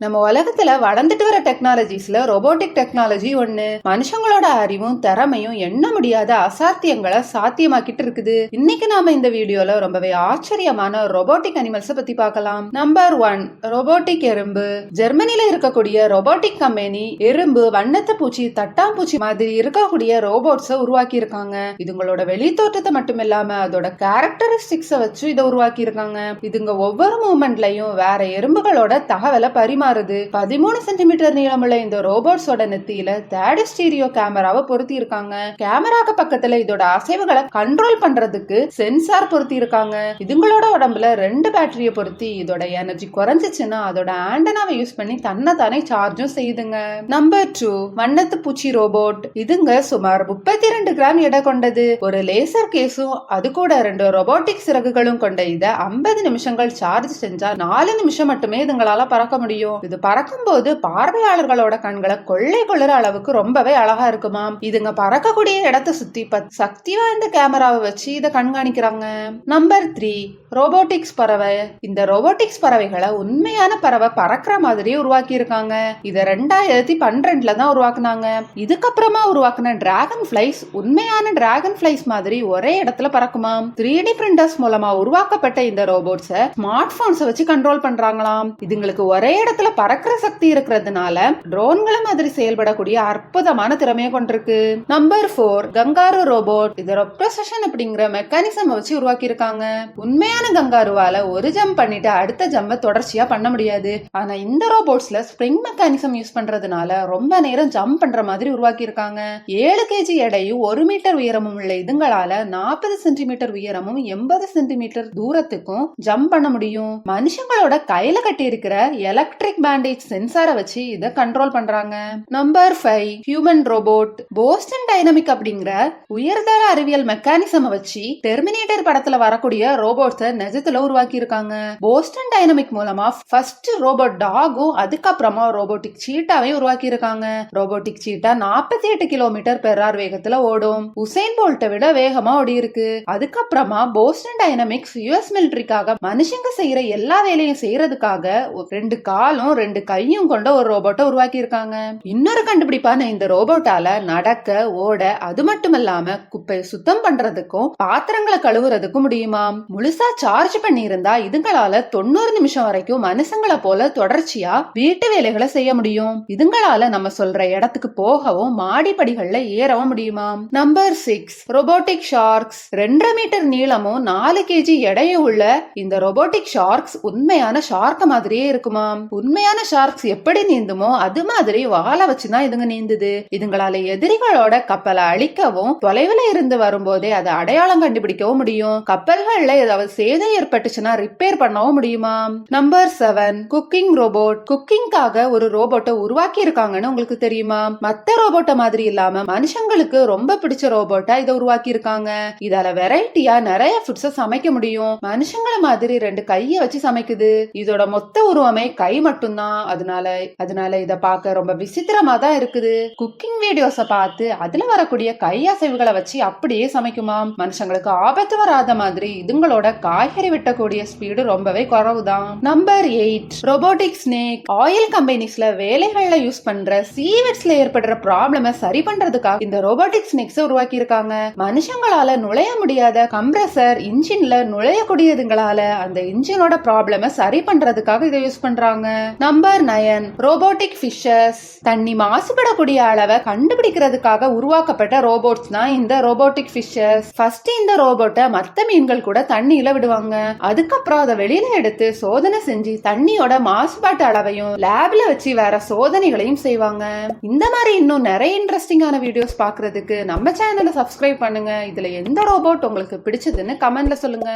நம்ம உலகத்துல வளர்ந்துட்டு வர டெக்னாலஜிஸ்ல ரோபோட்டிக் டெக்னாலஜி ஒண்ணு. மனுஷங்களோட அறிவும் திறமையும் எண்ண முடியாத அசாத்தியங்களை சாத்தியமாக்கிட்டு இருக்குது. இன்னைக்கு நாம இந்த வீடியோல ரொம்பவே ஆச்சரியமான ரோபோட்டிக் அனிமல்ஸ் பத்தி பார்க்கலாம். நம்பர் ஒன் ரொபோட்டிக் எறும்பு. ஜெர்மனில இருக்கக்கூடிய ரொபோட்டிக் கம்பெனி எறும்பு வண்ணத்து பூச்சி தட்டாம்பூச்சி மாதிரி இருக்கக்கூடிய ரோபோட்ஸ உருவாக்கி இருக்காங்க இதுங்களோட வெளித்தோற்றத்தை மட்டும் இல்லாம அதோட கேரக்டரிஸ்டிக்ஸ வச்சு இதை உருவாக்கி இருக்காங்க இதுங்க ஒவ்வொரு மூமெண்ட்லயும் வேற எறும்புகளோட தகவலை பரிமாறுது பதிமூணு சென்டிமீட்டர் நீளமுள்ள இந்த ரோபோட்ஸோட நெத்தியில தேர்டு ஸ்டீரியோ கேமராவை பொருத்தி இருக்காங்க கேமராக்கு பக்கத்துல இதோட அசைவுகளை கண்ட்ரோல் பண்றதுக்கு சென்சார் பொருத்தி இருக்காங்க இதுங்களோட உடம்புல ரெண்டு பேட்டரிய பொருத்தி இதோட எனர்ஜி குறைஞ்சிச்சுன்னா அதோட ஆண்டனாவை யூஸ் பண்ணி தன்னை தானே சார்ஜும் செய்யுதுங்க. நம்பர் டூ வண்ணத்து பூச்சி ரோபோட் இதுங்க சுமார் முப்பத்தி ரெண்டு கிராம் எடை கொண்டது. ஒரு லேசர் கேஸும் அது கூட ரெண்டு ரொபோட்டிக் சிறகுகளும் கொண்ட இத ஐம்பது நிமிஷங்கள் சார்ஜ் செஞ்சா நாலு நிமிஷம் மட்டுமே இதுங்களால பறக்க முடியும். இது பறக்கும் போது பார்வையாளர்களோட கண்களை கொள்ளை கொள்ளுற அளவுக்கு ரொம்பவே அழகா இருக்குமாம் இதுங்க பறக்கக்கூடிய இடத்தை சுத்தி பத் சக்தி வாய்ந்த கேமராவை வச்சு இதை கண்காணிக்கிறாங்க. நம்பர் த்ரீ ரோபோட்டிக்ஸ் பறவை. இந்த ரோபோட்டிக்ஸ் பறவைகளை உண்மையான பறவை பறக்கிற மாதிரி உருவாக்கி இருக்காங்க இதை ரெண்டாயிரத்தி பன்னிரெண்டுல தான் உருவாக்குனாங்க. இதுக்கப்புறமா உருவாக்குன டிராகன் ஃபிளைஸ் உண்மையான டிராகன் ஃபிளைஸ் மாதிரி ஒரே இடத்துல பறக்குமாம் த்ரீ டி பிரிண்டர்ஸ் மூலமா உருவாக்கப்பட்ட இந்த ரோபோட்ஸை ஸ்மார்ட் போன்ஸை வச்சு கண்ட்ரோல் பண்றாங்களாம். இதுங்களுக்கு ஒரே இடத்துல பறக்கிற சக்தி இருக்கிறதுனால ட்ரோன்களை மாதிரி செயல்படக்கூடிய அற்புதமான திறமையை கொண்டிருக்கு. நம்பர் ஃபோர் கங்காரு ரோபோட் இது ரொப்ரசன் அப்படிங்கிற மெக்கானிசம் வச்சு உருவாக்கி இருக்காங்க உண்மையான கங்காருவால ஒரு ஜம்ப் பண்ணிட்டு அடுத்த ஜம்ப தொடர்ச்சியா பண்ண முடியாது. ஆனா இந்த ரோபோட்ஸ்ல ஸ்ப்ரிங் மெக்கானிசம் யூஸ் பண்றதுனால ரொம்ப நேரம் ஜம்ப் பண்ற மாதிரி உருவாக்கி இருக்காங்க ஏழு கேஜி எடையும் ஒரு மீட்டர் உயரமும் உள்ள இதுங்களால நாற்பது சென்டிமீட்டர் உயரமும் எண்பது சென்டிமீட்டர் தூரத்துக்கும் ஜம்ப் பண்ண முடியும். மனுஷங்களோட கையில கட்டி இருக்கிற எலக்ட்ரிக் பேண்டேஜ் சென்சாரை வச்சு இதை கண்ட்ரோல் பண்றாங்க. Number five human robot Boston dynamic அப்படிங்கிற உயர்தர அறிவியல் மெக்கானிசம் வச்சு டெர்மினேட்டர் படத்துல வரக்கூடிய ரோபோட்ஸை நிஜத்துல உருவாக்கி இருக்காங்க போஸ்டன் டைனமிக் மூலமா ஃபர்ஸ்ட் ரோபோட் டாகும் அதுக்கப்புறமா ரோபோட்டிக் சீட்டாவையும் உருவாக்கி இருக்காங்க ரோபோட்டிக் சீட்டா நாற்பத்தி எட்டு கிலோமீட்டர் பெர் hour வேகத்துல ஓடும். உசைன் போல்ட்டை விட வேகமா ஓடி இருக்கு அதுக்கப்புறமா போஸ்டன் டைனமிக்ஸ் யுஎஸ் மிலிட்டரிக்காக மனுஷங்க செய்யற எல்லா வேலையும் செய்யறதுக்காக ரெண்டு காலும் ரெண்டு கையும் கொண்ட ஒரு ரோபோட்டை உருவாக்கி இருக்காங்க இன்னொரு கண்டுபிடிப்பான இந்த ரோபோட்டால நடக்க ஓட அது மட்டும் இல்லாம குப்பையை சுத்தம் பண்றதுக்கும் பாத்திரங்களை கழுவுறதுக்கும் முடியுமாம் முழுசா சார்ஜ் பண்ணி இருந்தா இதுங்களால தொண்ணூறு நிமிஷம் வரைக்கும் மனுஷங்களை போல தொடர்ச்சியா வீட்டு வேலைகளை செய்ய முடியும். இதுங்களால நம்ம சொல்ற இடத்துக்கு போகவும் மாடிப்படிகள்ல ஏறவும் முடியுமாம் நம்பர் சிக்ஸ் ரொபோட்டிக் ஷார்க்ஸ் ரெண்டரை மீட்டர் நீளமும் நாலு கேஜி எடையும் உள்ள இந்த ரொபோட்டிக் ஷார்க்ஸ் உண்மையான ஷார்க் மாதிரியே இருக்குமாம் உண்மை உண்மையான ஷார்க்ஸ் எப்படி நீந்துமோ அது மாதிரி வாழை வச்சுதான் இதுங்க நீந்துது. இதுங்களால எதிரிகளோட கப்பலை அழிக்கவும் தொலைவுல இருந்து வரும்போதே அதை அடையாளம் கண்டுபிடிக்கவும் முடியும். கப்பல்கள்ல ஏதாவது சேதம் ஏற்பட்டுச்சுன்னா ரிப்பேர் பண்ணவும் முடியுமா? நம்பர் செவன் குக்கிங் ரோபோட் குக்கிங்காக ஒரு ரோபோட்டை உருவாக்கி இருக்காங்கன்னு உங்களுக்கு தெரியுமா? மத்த ரோபோட்டை மாதிரி இல்லாம மனுஷங்களுக்கு ரொம்ப பிடிச்ச ரோபோட்டா இதை உருவாக்கி இருக்காங்க இதால வெரைட்டியா நிறைய ஃபுட்ஸ சமைக்க முடியும். மனுஷங்களை மாதிரி ரெண்டு கைய வச்சு சமைக்குது. இதோட மொத்த உருவமே கை மட்டும் மட்டும்தான். அதனால அதனால இத பார்க்க ரொம்ப விசித்திரமா தான் இருக்குது. குக்கிங் வீடியோஸ பார்த்து அதுல வரக்கூடிய கை அசைவுகளை வச்சு அப்படியே சமைக்குமாம் மனுஷங்களுக்கு ஆபத்து வராத மாதிரி இதுங்களோட காய்கறி வெட்டக்கூடிய ஸ்பீடு ரொம்பவே குறவுதான். Number eight robotic snake oil கம்பெனிஸ்ல வேலைகள்ல யூஸ் பண்ற சீவெட்ஸ்ல ஏற்படுற ப்ராப்ளம சரி பண்றதுக்காக இந்த ரோபோட்டிக் ஸ்னேக்ஸ் உருவாக்கி இருக்காங்க மனுஷங்களால நுழைய முடியாத கம்ப்ரஸர் இன்ஜின்ல நுழையக்கூடியதுங்களால அந்த இன்ஜினோட ப்ராப்ளம சரி பண்றதுக்காக இதை யூஸ் பண்றாங்க. Number nine robotic fishes. தண்ணி மாசுபடக்கூடிய அளவை கண்டுபிடிக்கிறதுக்காக உருவாக்கப்பட்ட ரோபோட்ஸ் தான் இந்த ரோபோட்டிக் ஃபிஷஸ். ஃபர்ஸ்ட் இந்த ரோபோட்டை மற்ற மீன்கள் கூட தண்ணியில விடுவாங்க. அதுக்கப்புறம் அதை வெளியில எடுத்து சோதனை செஞ்சு தண்ணியோட மாசுபாட்டு அளவையும் லேப்ல வச்சு வேற சோதனைகளையும் செய்வாங்க. இந்த மாதிரி இன்னும் நிறைய இன்ட்ரெஸ்டிங்கான வீடியோஸ் பாக்குறதுக்கு நம்ம சேனலை சப்ஸ்கிரைப் பண்ணுங்க. இதுல எந்த ரோபோட் உங்களுக்கு பிடிச்சதுன்னு கமெண்ட்ல சொல்லுங்க.